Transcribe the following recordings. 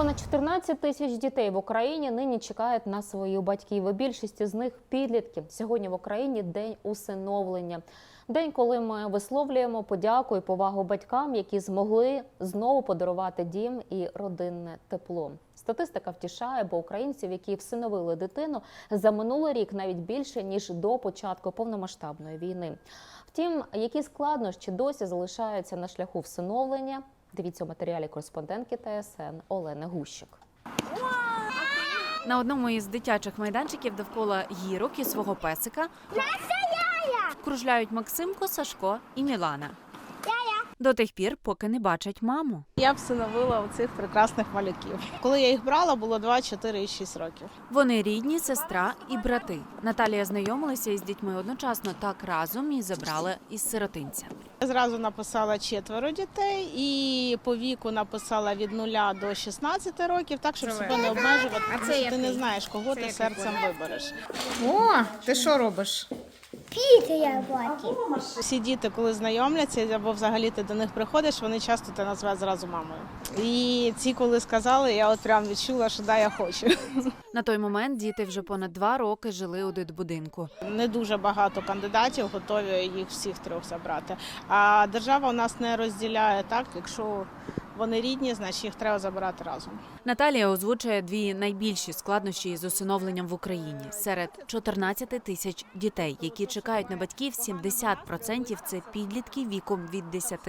Понад 14 тисяч дітей в Україні нині чекають на своїх батьків. І Більшість з них підлітки. Сьогодні в Україні день усиновлення. День, коли ми висловлюємо подяку і повагу батькам, які змогли знову подарувати дім і родинне тепло. Статистика втішає, бо українців, які всиновили дитину, за минулий рік навіть більше ніж до початку повномасштабної війни. Втім, які складнощі досі залишаються на шляху всиновлення, дивіться у матеріалі кореспондентки ТСН Олени Гущик. На одному із дитячих майданчиків довкола гірок і свого песика кружляють Максимко, Сашко і Мілана. До тих пір, поки не бачать маму. Я всиновила цих прекрасних малюків. Коли я їх брала, було 2, 4 і 6 років. Вони рідні, сестра і брати. Наталія знайомилася із дітьми одночасно так разом і забрала із сиротинця. Я зразу написала четверо дітей і по віку написала від 0 до 16 років, так щоб себе не обмежувати, тому що ти не знаєш, кого ти серцем вибереш. О, ти що робиш? Піти я бачу. Всі діти, коли знайомляться або взагалі ти до них приходиш, вони часто тебе називають зразу мамою. І ці, коли сказали, я от прям відчула, що да, я хочу. На той момент діти вже понад два роки жили у дитбудинку. Не дуже багато кандидатів готові їх всіх трьох забрати. А держава у нас не розділяє так, якщо вони рідні, значить їх треба забирати разом. Наталія озвучує дві найбільші складнощі з усиновленням в Україні. Серед 14 тисяч дітей, які чекають на батьків, 70% – це підлітки віком від 10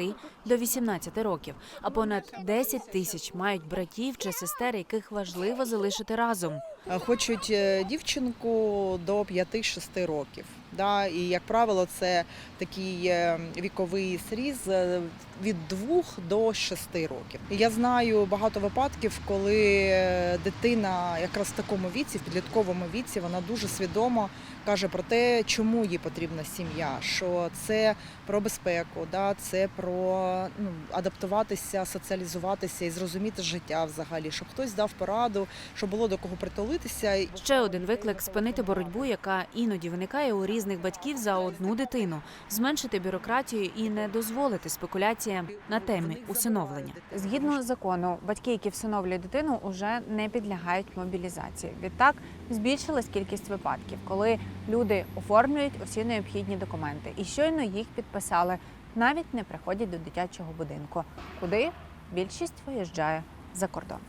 до 18 років. А понад 10 тисяч мають братів чи сестер, яких важливо залишити разом. Хочуть е, дівчинку до 5-6 років. Да? І, як правило, це такий е, віковий сріз е, від 2 до 6 років. Я знаю багато випадків, коли е, дитина якраз в такому віці, в підлітковому віці, вона дуже свідомо каже про те, чому їй потрібна сім'я, що це про безпеку, да? це про ну, адаптуватися, соціалізуватися і зрозуміти життя взагалі, щоб хтось дав пораду, щоб було до кого притулитися. Ще один виклик спинити боротьбу, яка іноді виникає у різних батьків за одну дитину, зменшити бюрократію і не дозволити спекуляціям на темі усиновлення. Згідно закону, батьки, які всиновлюють дитину, уже не підлягають мобілізації. Відтак збільшилась кількість випадків, коли люди оформлюють усі необхідні документи і щойно їх підписали, навіть не приходять до дитячого будинку, куди більшість виїжджає за кордон.